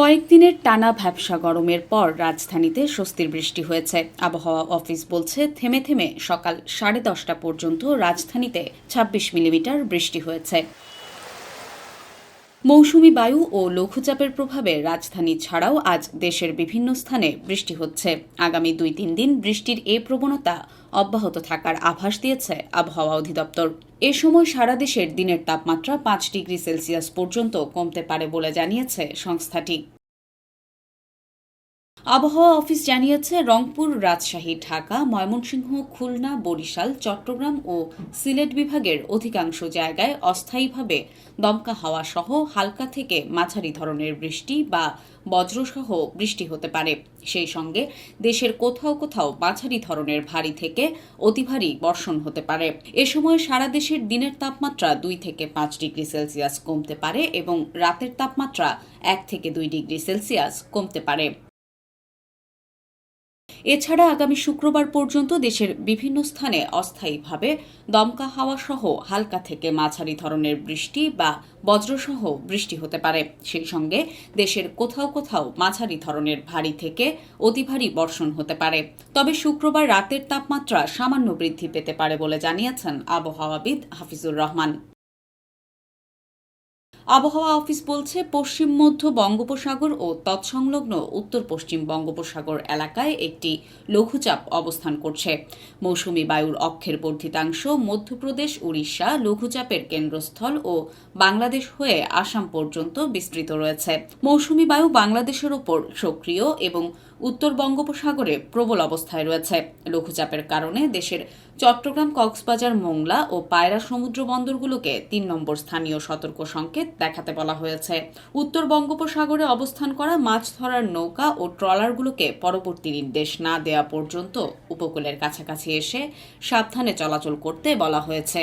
কয়েকদিনের টানা ভ্যাবসা গরমের পর রাজধানীতে স্বস্তির বৃষ্টি হয়েছে। আবহাওয়া অফিস বলছে, থেমে থেমে সকাল সাড়ে দশটা পর্যন্ত রাজধানীতে ২৬ মিলিমিটার বৃষ্টি হয়েছে। মৌসুমি বায়ু ও লঘুচাপের প্রভাবে রাজধানী ছাড়াও আজ দেশের বিভিন্ন স্থানে বৃষ্টি হচ্ছে। আগামী দুই তিন দিন বৃষ্টির এ প্রবণতা অব্যাহত থাকার আভাস দিয়েছে আবহাওয়া অধিদপ্তর। এ সময় সারা দেশের দিনের তাপমাত্রা পাঁচ ডিগ্রি সেলসিয়াস পর্যন্ত কমতে পারে বলে জানিয়েছে সংস্থাটি। আবহাওয়া অফিস জানিয়েছে, রংপুর, রাজশাহী, ঢাকা, ময়মনসিংহ, খুলনা, বরিশাল, চট্টগ্রাম ও সিলেট বিভাগের অধিকাংশ জায়গায় অস্থায়ীভাবে দমকা হাওয়া সহ হালকা থেকে মাঝারি ধরনের বৃষ্টি বা বজ্রসহ বৃষ্টি হতে পারে। সেই সঙ্গে দেশের কোথাও কোথাও মাঝারি ধরনের ভারী থেকে অতি ভারী বর্ষণ হতে পারে। এ সময় সারা দেশের দিনের তাপমাত্রা দুই থেকে পাঁচ ডিগ্রি সেলসিয়াস কমতে পারে এবং রাতের তাপমাত্রা এক থেকে দুই ডিগ্রি সেলসিয়াস কমতে পারে। এছাড়া আগামী শুক্রবার পর্যন্ত দেশের বিভিন্ন স্থানে অস্থায়ীভাবে দমকা হাওয়া সহ হালকা থেকে মাঝারি ধরনের বৃষ্টি বা বজ্রসহ বৃষ্টি হতে পারে। সেই সঙ্গে দেশের কোথাও কোথাও মাঝারি ধরনের ভারী থেকে অতি ভারী বর্ষণ হতে পারে। তবে শুক্রবার রাতের তাপমাত্রা সামান্য বৃদ্ধি পেতে পারে বলে জানিয়েছেন আবহাওয়াবিদ হাফিজুর রহমান। আবহাওয়া অফিস বলছে পশ্চিম, মধ্য বঙ্গোপসাগর ও তৎসংলগ্ন উত্তর পশ্চিম বঙ্গোপসাগর এলাকায় একটি লঘুচাপ অবস্থান করছে। মৌসুমি বায়ুর অক্ষের বর্ধিতাংশ মধ্যপ্রদেশ, উড়িষ্যা লঘুচাপের কেন্দ্রস্থল ও বাংলাদেশ হয়ে আসাম পর্যন্ত বিস্তৃত রয়েছে। মৌসুমি বায়ু বাংলাদেশের ওপর সক্রিয় এবং উত্তর বঙ্গোপসাগরে প্রবল অবস্থায় রয়েছে। লঘুচাপের কারণে দেশের চট্টগ্রাম, কক্সবাজার, মোংলা ও পায়রা সমুদ্র বন্দরগুলোকে তিন নম্বর স্থানীয় সতর্ক সংকেত দেখাতে বলা হয়েছে। উত্তর বঙ্গোপসাগরে অবস্থান করা মাছ ধরার নৌকা ও ট্রলারগুলোকে পরবর্তী নির্দেশ না দেওয়া পর্যন্ত উপকূলের কাছাকাছি এসে সাবধানে চলাচল করতে বলা হয়েছে।